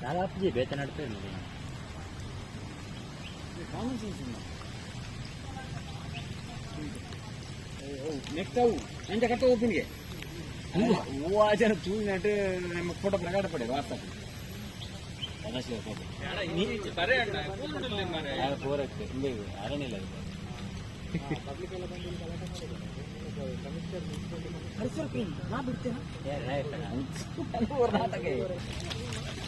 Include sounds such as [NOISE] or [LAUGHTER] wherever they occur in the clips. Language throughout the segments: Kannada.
ದಾದಾಪುಜಿ ಬೇತನಾಡ್ತಾ ಇದ್ದೀನಿ ಕಾಮನ್ ಸೆನ್ಸ್ ನೆಕ್ಸ್ಟ್ ಅವು ಎಂತ ಕಟ್ಟ ಹೋಗ್ತೀನಿ ಹೂವು ಆಚಾರ ಚೂರಿನಟ್ಟು ನಮ್ಮ ಫೋಟೋ ಪ್ರಕಟ ಪಡೆ ವಾಟ್ಸಪ್ ಪೋರಕ್ಕೆ ಇಲ್ಲಿ ಅರಣ್ಯ ಇಲ್ಲ ನಾ [LAUGHS]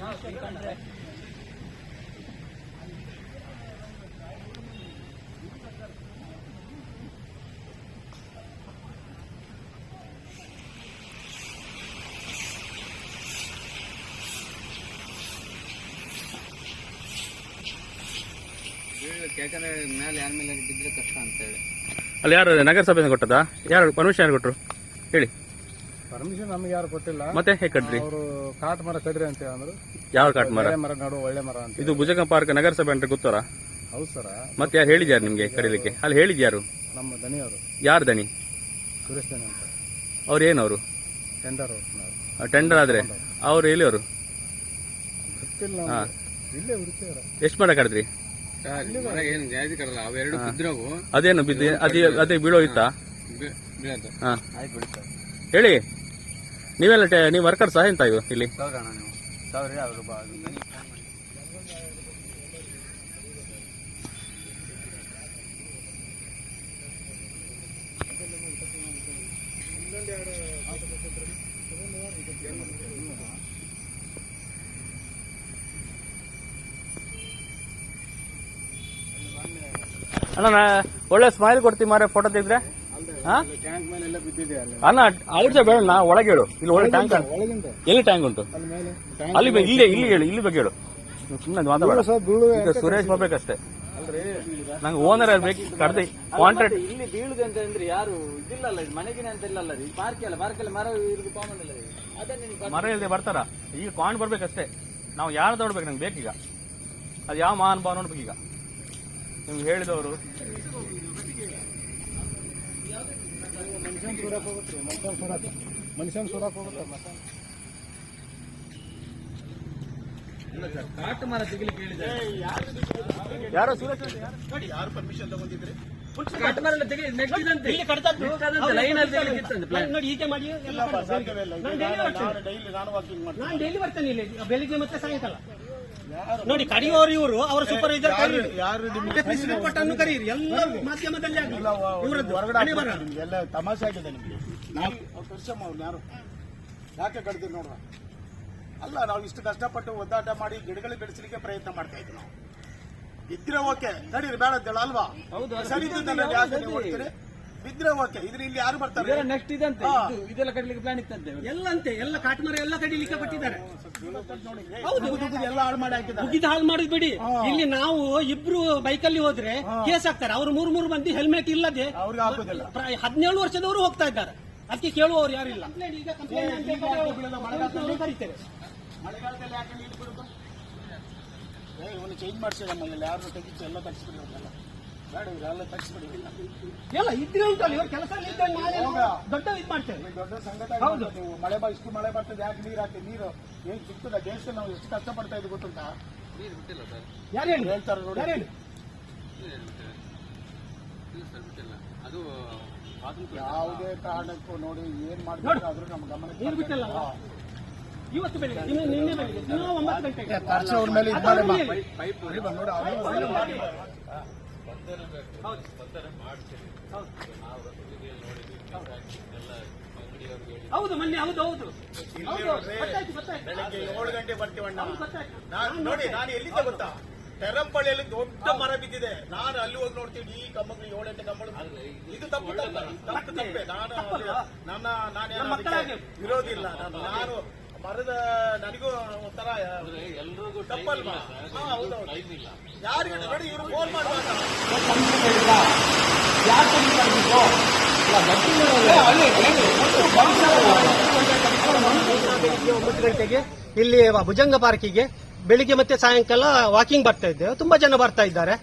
ನಾಟಕ ಯಾಕಂದ್ರೆ ಮೇಲೆ ಯಾರ ಮೇಲೆ ಬಿದ್ದರೆ ಕಷ್ಟ ಅಂತೇಳಿ. ಅಲ್ಲಿ ಯಾರು ನಗರಸಭೆಯಿಂದ ಕೊಟ್ಟದಾ ಯಾರು ಪರ್ಮಿಷನ್ ಯಾರು ಕೊಟ್ಟರು ಹೇಳಿ. ಪರ್ಮಿಷನ್ ನಮ್ಗೆ ಯಾರು ಕೊಟ್ಟಿಲ್ಲ. ಮತ್ತೆ ಹೇಗೆ ಕಟ್ರಿ? ಅವರು ಕಾಟ್ ಮರ ಕಡ್ರಿ ಅಂತ ಅಂದ್ರು ಯಾವ ಕಾಟ್ ಮರ? ಮರ ನಡು ಒಳ್ಳೆ ಮರ ಅಂತ ಇದು ಭುಜಗ ಪಾರ್ಕ್ ನಗರಸಭೆ ಅಂತ ಗೊತ್ತಾರ ಹೌದು ಸರ. ಮತ್ತೆ ಯಾರು ಹೇಳಿದ್ಯಾರು ನಿಮ್ಗೆ ಕರೀಲಿಕ್ಕೆ? ಅಲ್ಲಿ ಹೇಳಿದ್ಯಾರು ನಮ್ಮ ದನಿಯವರು ಯಾರು ದನಿ? ಸುರೇಶ್ ದನಿ ಅಂತ. ಅವ್ರು ಏನವರು ಟೆಂಡರ್ ಅವ್ರು ಟೆಂಡರ್ ಆದ್ರೆ? ಅವ್ರು ಎಲ್ಲಿ ಅವರು? ಗೊತ್ತಿಲ್ಲ. ಇಲ್ಲೇ ಎಷ್ಟು ಮರ ಕಡಿದ್ರಿ ಮರ ಏನು ಜಾಸ್ತಿ ಕಡಲ್ಲ ಅವೆರಡು ಬಿದ್ರವು ಅದೇನು ಬಿದ್ದಿ ಅದೇ ಅದೇ ಬೀಳೋ ಇತ್ತಾ? ಹಾ ಹೇಳಿ ನೀವೆಲ್ಲ ಟೆ- ನೀವು ವರ್ಕರ್ಸಾ ಎಂತ ಇದು ಇಲ್ಲಿ? ಸಾವಿರ ನೀವು. ಅಣ್ಣ ಒಳ್ಳೆ ಸ್ಮೈಲ್ ಕೊಡ್ತೀವಿ ಮಾರೆ ಫೋಟೋ ತೆಗೆದ್ರೆ. ಅಣ್ಣ ಔಟ್ ಬೇಡ ನಾ ಒಳಗೆ ಹೇಳು. ಇಲ್ಲಿ ಒಳ್ಳೆ ಟ್ಯಾಂಕ್ ಎಲ್ಲಿ ಟ್ಯಾಂಕ್ ಉಂಟು? ಅಲ್ಲಿ ಇಲ್ಲಿ ಇಲ್ಲಿ ಹೇಳು ಇಲ್ಲಿ ಬಗ್ಗೆ ಹೇಳು. ಸುಮ್ಮನೆ ಸುರೇಶ್ ಬರ್ಬೇಕಷ್ಟೇ. ನಂಗೆ ಓನರ್ ಬೇಕು? ಕಡ್ದಿ ಕಾಂಟ್ರಾಕ್ಟ್ ಇಲ್ಲಿ ಬೀಳುದು ಅಂತ ಅಂದ್ರೆ ಯಾರು? ಇದಿಲ್ಲಲ್ಲ ಇದು ಮನೆಗಿನ ಅಂತ ಇಲ್ಲಲ್ಲ ರೀ. ಪಾರ್ಕ್ ಅಲ್ಲ ಪಾರ್ಕ್ ಅಲ್ಲಿ ಮರ ಇರುದು ಕಾಮನ್ ಅಲ್ಲ ಮರ ಇಲ್ಲದೆ ಬರ್ತಾರ? ಈಗ ಕಾಂಡ್ ಬರ್ಬೇಕಷ್ಟೇ. ನಾವು ಯಾರು ನೋಡ್ಬೇಕು ನಂಗೆ ಬೇಕೀಗ? ಅದು ಯಾವ ಮಹಾನುಭಾವ ನೋಡ್ಬೇಕೀಗ? ನಿಮ್ಗೆ ಹೇಳಿದವರು. ಮನುಷ್ಯನ್ ಸುರಕ್ ಹೋಗುತ್ತೆ ಮನುಷ್ಯನ್ ಮನುಷ್ಯನ್ ಹೋಗುತ್ತೆ ಮತ್ತೆ ಕಾಟು ಮರ ತೆಗಿಲಿಕ್ಕೆ ಯಾರೋ ಸುರೇಶ್ ಕಾಟು ಮರ ಲೈನ್ ಅಲ್ಲಿ ತೆಗಿಲಿಕ್ಕೆ ಇತ್ತಂತೆ ನೋಡಿ ಹೀಗೆ ಮಾಡಿ. ಎಲ್ಲ ಮಾಡ್ತಾರೆ. ನಾನು ವಾಕಿಂಗ್ ಮಾಡ್ತೀನಿ. ನಾನು ಡೈಲಿ ಬರ್ತೇನೆ ಇಲ್ಲಿ. ಬೆಳಿಗ್ಗೆ ಮತ್ತೆ ಸಾಯಂಕಾಲ. ನೋಡಿ ಕಡಿಯೋರು ಇವರು ಅವರ ಸೂಪರ್ವೈಸರ್ ಕರೀರಿ ಅನ್ನು ಕರೀರಿ ಎಲ್ಲ ಮಾಧ್ಯಮದಲ್ಲಿ ಆಗಲಿ. ಎಲ್ಲ ತಮಾಷೆ ಆಗಿದೆ ನಿಮಗೆ. ನಾವು ಕರ್ಸಮ್ಮ ಅವ್ರು ಯಾರು? ಯಾಕೆ ಕಡ್ದಿರಿ ನೋಡ್ರ ಅಲ್ಲ ನಾವು ಇಷ್ಟು ಕಷ್ಟಪಟ್ಟು ಒದ್ದಾಟ ಮಾಡಿ ಗಿಡಗಳು ಬೆಳೆಸಲಿಕ್ಕೆ ಪ್ರಯತ್ನ ಮಾಡ್ತಾ ಇದ್ವಿ ನಾವು. ಇದ್ರೆ ಓಕೆ ನಡೀರಿ ಬೇಡ ಅಲ್ವಾ? ಸರಿ ಯಾಕೆ ನೀವು? ಬಿದ್ರೆ ಓಕೆ ಇದ್ರ ಇಲ್ಲಿ ಯಾರು ಬರ್ತಾರೆ? ನೆಕ್ಸ್ಟ್ ಇದಂತೆ. ಇದು ಇದೆಲ್ಲ ಕಡಿಲಿಕ್ಕೆ ಪ್ಲಾನ್ ಇತ್ತಂತೆ ಎಲ್ಲಂತೆ ಎಲ್ಲ ಕಾಟ್ಮರ ಎಲ್ಲ ಕಡಿಲಿಕ್ಕೆ ಕೊಟ್ಟಿದ್ದಾರೆ. ಹೌದು. ಎಲ್ಲ ಹಾಳು ಮಾಡಿ ಹಾಕಿದ್ದಾರೆ. ಮುಗಿದ ಹಾಳು ಮಾಡಿದ್ ಬಿಡಿ. ಇಲ್ಲಿ ನಾವು ಇಬ್ರು ಬೈಕಲ್ಲಿ ಹೋದ್ರೆ ಕೇಸ್ ಆಗ್ತಾರೆ ಅವ್ರು ಮೂರು ಮೂರು ಮಂದಿ ಹೆಲ್ಮೆಟ್ ಇಲ್ಲದೆ ಹದಿನೇಳು ವರ್ಷದವರು ಹೋಗ್ತಾ ಇದ್ದಾರೆ. ಅದಕ್ಕೆ ಕೇಳುವವರು ಯಾರು ಇಲ್ಲ. ಮಳೆಗಾಲದಲ್ಲಿ ಯಾಕೆ ನೀರು ಬಿಡುದು ಚೇಂಜ್ ಮಾಡಿಸಿ ನಮ್ಮಲ್ಲಿ ಯಾರು ತೆಗಿತು ಎಲ್ಲ ತಗ್ಸ್ಬಿಡ್ಬೇಕಲ್ಲ ಬೇಡ ಇವರೆಲ್ಲ ತಗ್ಸ್ಬಿಡಿ. ಎಲ್ಲ ಇದ್ರೆ ಉಂಟಲ್ಲ ಇವ್ರ ಕೆಲಸ ದೊಡ್ಡ ಇದು ಮಾಡ್ತೇವೆ. ದೊಡ್ಡ ಸಂಗತಿ ಹೌದು. ನೀವು ಮಳೆ ಬಾ ಇಷ್ಟು ಮಳೆ ಬರ್ತದೆ ಯಾಕೆ ನೀರು ಹಾಕಿ ನೀರು ಏನ್ ಸಿಗ್ತದೆ ದೇಶದಲ್ಲಿ ನಾವು ಎಷ್ಟು ಕಷ್ಟಪಡ್ತಾ ಇದ್ವಿ ಗೊತ್ತುಂಟಾ? ಯಾರು ಹೇಳಿ? ಹೇಳ್ತಾರೆ ನೋಡಿ. ಯಾರು ಹೇಳಿ? ಅದು ಯಾವುದೇ ಕಾರಣಕ್ಕೂ ನೋಡಿ ಏನ್ ಮಾಡ್ಬೇಕಾದ್ರೂ ನಮ್ಮ ಗಮನ ನೀರು ಬಿಟ್ಟಿಲ್ಲ ಇವತ್ತು ಬೆಳಿಗ್ಗೆ ಇನ್ನು ನಿನ್ನೆ ಬೆಳಿಗ್ಗೆ ದಿನ ಒಂಬತ್ತು ಗಂಟೆಗೆ. ಅವ್ರ ಮೇಲೆ ಇದು ಮಾಡಿ. ಬಂದು ನೋಡಿ. ಹೌದು ಮೊನ್ನೆ ಹೌದು ಹೌದು. ಬೆಳಗ್ಗೆ ಏಳು ಗಂಟೆ ಬರ್ತೀವಣ್ಣ ನಾನು ನೋಡಿ ನಾನು ಎಲ್ಲಿದ್ದೆ ಗೊತ್ತಾ? ತೆರಂಪಳ್ಳಿಯಲ್ಲಿ ದೊಡ್ಡ ಮರ ಬಿದ್ದಿದೆ. ನಾನು ಅಲ್ಲಿ ಹೋಗಿ ನೋಡ್ತೀನಿ ಈ ಕಂಬಗಳು ಗಂಟೆ ಕಂಬಳು ಇದು ತಪ್ಪು ತಪ್ಪು ತಪ್ಪು ತಪ್ಪೆ. ನಾನು ನನ್ನ ನಾನು ಇರೋದಿಲ್ಲ ಮಕ್ಕಳಾಗೆ. ಇಲ್ಲ. ನಾನು ನಾನು ಮರದ ನನಗೂ ಒಂಥರ ಎಲ್ರಿಗೂ ಟಪ್ಪಲ್. ಯಾರಿಗೆ ನೋಡಿ ಇವ್ರು ಫೋನ್ ಮಾಡುವಾಗ ಒಂಬತ್ತು ಗಂಟೆಗೆ ಇಲ್ಲಿ ಭುಜಂಗ ಪಾರ್ಕಿಗೆ ಬೆಳಿಗ್ಗೆ ಮತ್ತೆ ಸಾಯಂಕಾಲ ವಾಕಿಂಗ್ ಬರ್ತಾ ಇದ್ದೆ. ತುಂಬಾ ಜನ ಬರ್ತಾ ಇದ್ದಾರೆ.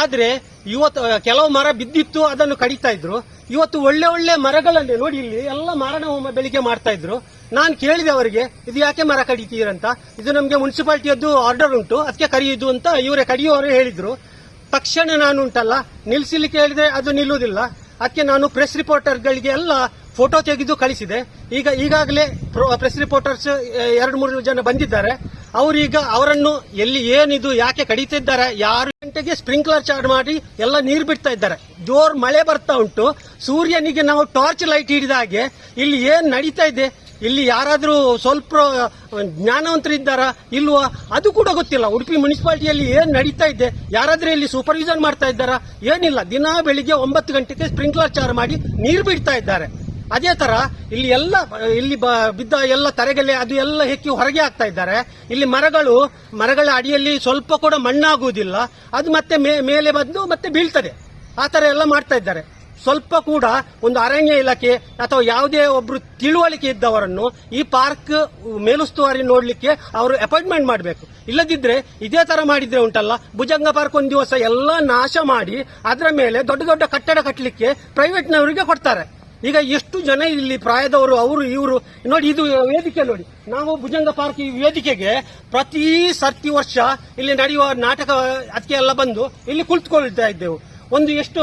ಆದ್ರೆ ಇವತ್ತು ಕೆಲವು ಮರ ಬಿದ್ದಿತ್ತು ಅದನ್ನು ಕಡಿತಾ ಇದ್ರು. ಇವತ್ತು ಒಳ್ಳೆ ಒಳ್ಳೆ ಮರಗಳನ್ನೇ ನೋಡಿ ಇಲ್ಲಿ ಎಲ್ಲ ಮಾರಣ ಹೋಮ ಬೆಳಿಗ್ಗೆ ಮಾಡ್ತಾ ಇದ್ರು. ನಾನು ಕೇಳಿದೆ ಅವರಿಗೆ, ಇದು ಯಾಕೆ ಮರ ಕಡಿತೀರಂತ? ಇದು ನಮಗೆ ಮುನ್ಸಿಪಾಲ್ಟಿಯದ್ದು ಆರ್ಡರ್ ಉಂಟು ಅದಕ್ಕೆ ಕರೆಯುವುದು ಅಂತ ಇವರೇ ಕಡಿಯುವವರು ಹೇಳಿದರು. ತಕ್ಷಣ ನಾನು ಉಂಟಲ್ಲ ನಿಲ್ಲಿಸಲಿಕ್ಕೆ ಹೇಳಿದರೆ ಅದು ನಿಲ್ಲುವುದಿಲ್ಲ. ಅದಕ್ಕೆ ನಾನು ಪ್ರೆಸ್ ರಿಪೋರ್ಟರ್ಗಳಿಗೆ ಎಲ್ಲ ಫೋಟೋ ತೆಗೆದು ಕಳಿಸಿದೆ. ಈಗ, ಈಗಾಗಲೇ ಪ್ರೆಸ್ ರಿಪೋರ್ಟರ್ಸ್ ಎರಡು, ಮೂರು ಜನ ಬಂದಿದ್ದಾರೆ. ಅವರೀಗ ಅವರನ್ನು ಎಲ್ಲಿ ಏನಿದು, ಯಾಕೆ ಕಡಿತಿದ್ದಾರೆ, ಯಾರು ಗಂಟೆಗೆ ಸ್ಪ್ರಿಂಕ್ಲರ್ ಚಾರ್ಜ್ ಮಾಡಿ ಎಲ್ಲ ನೀರು ಬಿಡ್ತಾ ಇದ್ದಾರೆ. ಜೋರ್ ಮಳೆ ಬರ್ತಾ ಉಂಟು. ಸೂರ್ಯನಿಗೆ ನಾವು ಟಾರ್ಚ್ ಲೈಟ್ ಹಿಡಿದ ಹಾಗೆ ಇಲ್ಲಿ ಏನು ನಡೀತಾ ಇದೆ? ಇಲ್ಲಿ ಯಾರಾದರೂ ಸ್ವಲ್ಪ ಜ್ಞಾನವಂತರಿದ್ದಾರಾ ಇಲ್ವಾ? ಅದು ಕೂಡ ಗೊತ್ತಿಲ್ಲ. ಉಡುಪಿ ಮುನ್ಸಿಪಾಲಿಟಿಯಲ್ಲಿ ಏನು ನಡೀತಾ ಇದೆ? ಯಾರಾದರೂ ಇಲ್ಲಿ ಸೂಪರ್ವಿಷನ್ ಮಾಡ್ತಾ ಇದ್ದಾರಾ? ಏನಿಲ್ಲ. ದಿನಾ ಬೆಳಿಗ್ಗೆ ಒಂಬತ್ತು ಗಂಟೆಗೆ ಸ್ಪ್ರಿಂಕ್ಲರ್ ಚಾರ್ ಮಾಡಿ ನೀರು ಬಿಡ್ತಾ ಇದ್ದಾರೆ. ಅದೇ ತರ ಇಲ್ಲಿ ಎಲ್ಲ, ಇಲ್ಲಿ ಬಿದ್ದ ಎಲ್ಲ ತರೆಗೆಲೆ, ಅದು ಎಲ್ಲ ಹೆಕ್ಕಿ ಹೊರಗೆ ಆಗ್ತಾ ಇದ್ದಾರೆ. ಇಲ್ಲಿ ಮರಗಳು, ಮರಗಳ ಅಡಿಯಲ್ಲಿ ಸ್ವಲ್ಪ ಕೂಡ ಮಣ್ಣಾಗುವುದಿಲ್ಲ. ಅದು ಮತ್ತೆ ಮೇಲೆ ಬಂದು ಮತ್ತೆ ಬೀಳ್ತದೆ. ಆ ಥರ ಎಲ್ಲ ಮಾಡ್ತಾ ಇದ್ದಾರೆ. ಸ್ವಲ್ಪ ಕೂಡ ಒಂದು ಅರಣ್ಯ ಇಲಾಖೆ ಅಥವಾ ಯಾವುದೇ ಒಬ್ರು ತಿಳುವಳಿಕೆ ಇದ್ದವರನ್ನು ಈ ಪಾರ್ಕ್ ಮೇಲುಸ್ತುವಾರಿ ನೋಡಲಿಕ್ಕೆ ಅವರು ಅಪಾಯಿಂಟ್ಮೆಂಟ್ ಮಾಡಬೇಕು. ಇಲ್ಲದಿದ್ದರೆ ಇದೇ ತರ ಮಾಡಿದ್ರೆ ಉಂಟಲ್ಲ, ಭುಜಂಗ ಪಾರ್ಕ್ ಒಂದು ದಿವಸ ಎಲ್ಲ ನಾಶ ಮಾಡಿ ಅದರ ಮೇಲೆ ದೊಡ್ಡ ದೊಡ್ಡ ಕಟ್ಟಡ ಕಟ್ಟಲಿಕ್ಕೆ ಪ್ರೈವೇಟ್ನವರಿಗೆ ಕೊಡ್ತಾರೆ. ಈಗ ಎಷ್ಟು ಜನ ಇಲ್ಲಿ ಪ್ರಾಯದವರು, ಅವರು, ಇವರು, ನೋಡಿ ಇದು ವೇದಿಕೆ ನೋಡಿ. ನಾವು ಭುಜಂಗ ಪಾರ್ಕ್ ಈ ವೇದಿಕೆಗೆ ಪ್ರತಿ ಸರ್ತಿ ವರ್ಷ ಇಲ್ಲಿ ನಡೆಯುವ ನಾಟಕ, ಅದಕ್ಕೆ ಎಲ್ಲ ಬಂದು ಇಲ್ಲಿ ಕುಳಿತುಕೊಳ್ತಾ ಇದ್ದೆವು. ಒಂದು ಎಷ್ಟು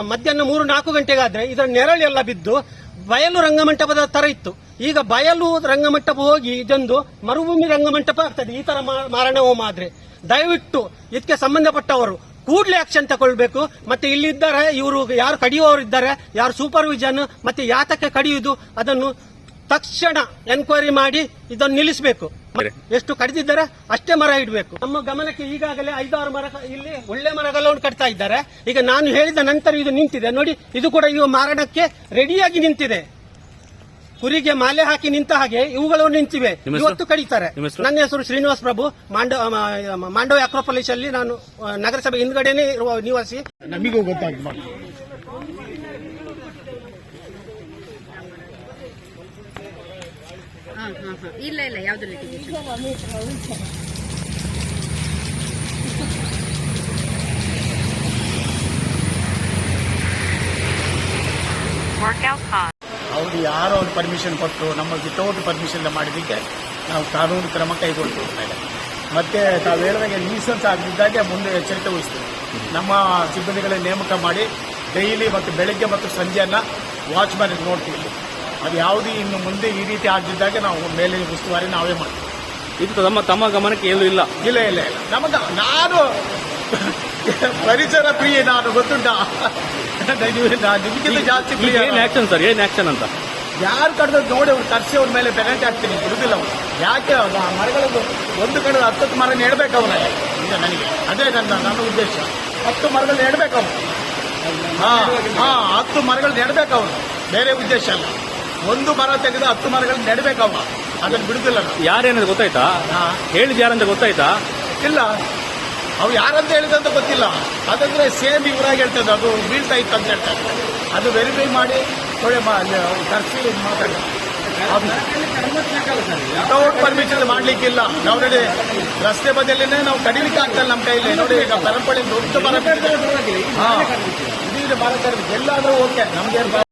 ಮಧ್ಯಾಹ್ನ ಮೂರು, ನಾಲ್ಕು ಗಂಟೆಗಾದ್ರೆ ಇದರ ನೆರಳೆಲ್ಲ ಬಿದ್ದು ಬಯಲು ರಂಗಮಂಟಪದ ತರ ಇತ್ತು. ಈಗ ಬಯಲು ರಂಗಮಂಟಪ ಹೋಗಿ ಇದೊಂದು ಮರುಭೂಮಿ ರಂಗಮಂಟಪ ಆಗ್ತದೆ. ಈ ಥರ ಮಾರಣ ಹೋಮ ಆದ್ರೆ. ದಯವಿಟ್ಟು ಇದಕ್ಕೆ ಸಂಬಂಧಪಟ್ಟವರು ಕೂಡಲೇ ಆಕ್ಷನ್ ತಗೊಳ್ಬೇಕು. ಮತ್ತೆ ಇಲ್ಲಿ ಇದ್ದಾರೆ ಇವರು ಯಾರು ಕಡಿಯುವವರು ಇದ್ದಾರೆ, ಯಾರು ಸೂಪರ್ವಿಷನ್ ಮತ್ತೆ ಯಾತಕ್ಕೆ ಕಡಿಯುವುದು, ಅದನ್ನು ತಕ್ಷಣ ಎನ್ಕ್ವೈರಿ ಮಾಡಿ ಇದನ್ನು ನಿಲ್ಲಿಸಬೇಕು. [LAUGHS] ಎಷ್ಟು ಕಡಿದಿದ್ದಾರೆ ಅಷ್ಟೇ ಮರ ಇಡಬೇಕು. ನಮ್ಮ ಗಮನಕ್ಕೆ ಈಗಾಗಲೇ ಐದಾರು ಮರ ಇಲ್ಲಿ ಒಳ್ಳೆ ಮರಗಳನ್ನು ಕಟ್ತಾ ಇದ್ದಾರೆ. ಈಗ ನಾನು ಹೇಳಿದ ನಂತರ ಇದು ನಿಂತಿದೆ. ನೋಡಿ ಇದು ಕೂಡ ಇವು ಮಾರಣಕ್ಕೆ ರೆಡಿಯಾಗಿ ನಿಂತಿದೆ. ಕುರಿಗೆ ಮಾಲೆ ಹಾಕಿ ನಿಂತ ಹಾಗೆ ಇವುಗಳು ನಿಂತಿವೆ? ಇವತ್ತು ಕಡಿತಾರೆ. ನನ್ನ ಹೆಸರು ಶ್ರೀನಿವಾಸ್ ಪ್ರಭು. ಮಾಂಡವ ಮ- ಮಾಂಡವ ಅಕ್ರೋಪೊಲಿಸ್ ಅಲ್ಲಿ ನಾನು ನಗರಸಭೆ ಹಿಂದ್ಗಡೆನೆ ಇರುವ ನಿವಾಸಿ. ನಮಗೂ ಗೊತ್ತಾಗಿ ಮಾಡಿ ಹಾ, ಹಾ, ಹಾ. ಇಲ್ಲ ಇಲ್ಲ ಯಾವ್ದು ಅವ್ರು ಯಾರೋ ಒಂದು ಪರ್ಮಿಷನ್ ಕೊಟ್ಟು ನಮ್ಮ ವಿತೌಟ್ ಪರ್ಮಿಷನ್ ಮಾಡಿದಕ್ಕೆ ನಾವು ಕಾನೂನು ಕ್ರಮ ಕೈಗೊಳ್ತೀವಿ ಮೇಲೆ ಮತ್ತೆ ತಾವು ಹೇಳಿದಾಗ ಲೀಸನ್ಸ್ ಆಗಿದ್ದಾಗೆ ಮುಂದೆ ಎಚ್ಚರಿಕೆ ವಹಿಸ್ತೀವಿ ನಮ್ಮ ಸಿಬ್ಬಂದಿಗಳ ನೇಮಕ ಮಾಡಿ ಡೈಲಿ ಮತ್ತು ಬೆಳಗ್ಗೆ ಮತ್ತು ಸಂಜೆಯನ್ನ ವಾಚ್ಮ್ಯಾನ್ ನೋಡ್ತೀವಿ. ಅದು ಯಾವುದು ಇನ್ನು ಮುಂದೆ ಈ ರೀತಿ ಆಗಿದ್ದಾಗ ನಾವು ಮೇಲೆ ಉಸ್ತುವಾರಿ ನಾವೇ ಮಾಡ್ತೀವಿ. ಇದು ತಮ್ಮ ತಮ್ಮ ಗಮನಕ್ಕೆ ಏನೂ ಇಲ್ಲ. ಇಲ್ಲ ಇಲ್ಲ ಇಲ್ಲ. ನಮಗ ನಾನು ಪರಿಸರ ಪ್ರಿಯ ನಾನು ಗೊತ್ತುಂಟ? ನಿಮಗಿಂತ ಜಾಸ್ತಿ ಪ್ರಿಯ ಏನ್ ಆಕ್ಷನ್ ಸರ್ ಏನ್ ಆಕ್ಷನ್ ಅಂತ? ಯಾರು ಕಡ್ದು ನೋಡಿ ಅವ್ರು ಕರ್ಸಿ ಅವ್ರ ಮೇಲೆ ಪೆನಾಲ್ಟಿ ಹಾಕ್ತೀನಿ ಬಿಡುದಿಲ್ಲ ಅವ್ರು. ಯಾಕೆ ಮರಗಳದ್ದು ಒಂದು ಕಡೆ ಹತ್ತತ್ತು ಮರ ನೆಡ್ಬೇಕು ಅವನ ಈಗ ನನಗೆ ಅದೇ ನನ್ನ ನನ್ನ ಉದ್ದೇಶ. ಹತ್ತು ಮರಗಳು ನೆಡ್ಬೇಕು ಅವನು ಹಾ ಹಾ ಹತ್ತು ಮರಗಳು ನೆಡ್ಬೇಕು ಅವನು ಬೇರೆ ಉದ್ದೇಶ ಅಲ್ಲ. ಒಂದು ಮರ ತೆಗೆದು ಹತ್ತು ಮರಗಳು ನೆಡಬೇಕಮ್ಮ ಅದನ್ನು ಬಿಡುದಿಲ್ಲ ನಾವು. ಯಾರೇನಂತ ಗೊತ್ತಾಯ್ತಾ? ಹೇಳಿದ ಹೇಳಿದ್ ಯಾರಂತ ಗೊತ್ತಾಯ್ತಾ? ಇಲ್ಲ. ಅವು ಯಾರಂತ ಹೇಳಿದಂತ ಗೊತ್ತಿಲ್ಲ. ಅದಂದ್ರೆ ಸೇಮ್ ಇವರಾಗಿ ಹೇಳ್ತದೆ ಅದು ಬೀಳ್ತಾ ಇತ್ತು ಅಂತ ಹೇಳ್ತಾರೆ. ಅದು ವೆರಿಫೈ ಮಾಡಿ ಒಳ್ಳೆ ಕರ್ಸಿ ಮಾತಾಡಿ. ವಿತೌಟ್ ಪರ್ಮಿಷನ್ ಮಾಡ್ಲಿಕ್ಕಿಲ್ಲ. ನಾವು ನೋಡಿ ರಸ್ತೆ ಬದಿಯಲ್ಲಿನೇ ನಾವು ಕಡಿಲಿಕ್ಕೆ ಆಗ್ತಲ್ಲ ನಮ್ಮ ಕೈಲಿ. ನೋಡಿ ಈಗ ಪರಂಪರೆ ದೊಡ್ಡ. ಹಾ. ಇದು ಮರ ಎಲ್ಲಾದ್ರೂ ಓಕೆ ನಮ್ಗೆ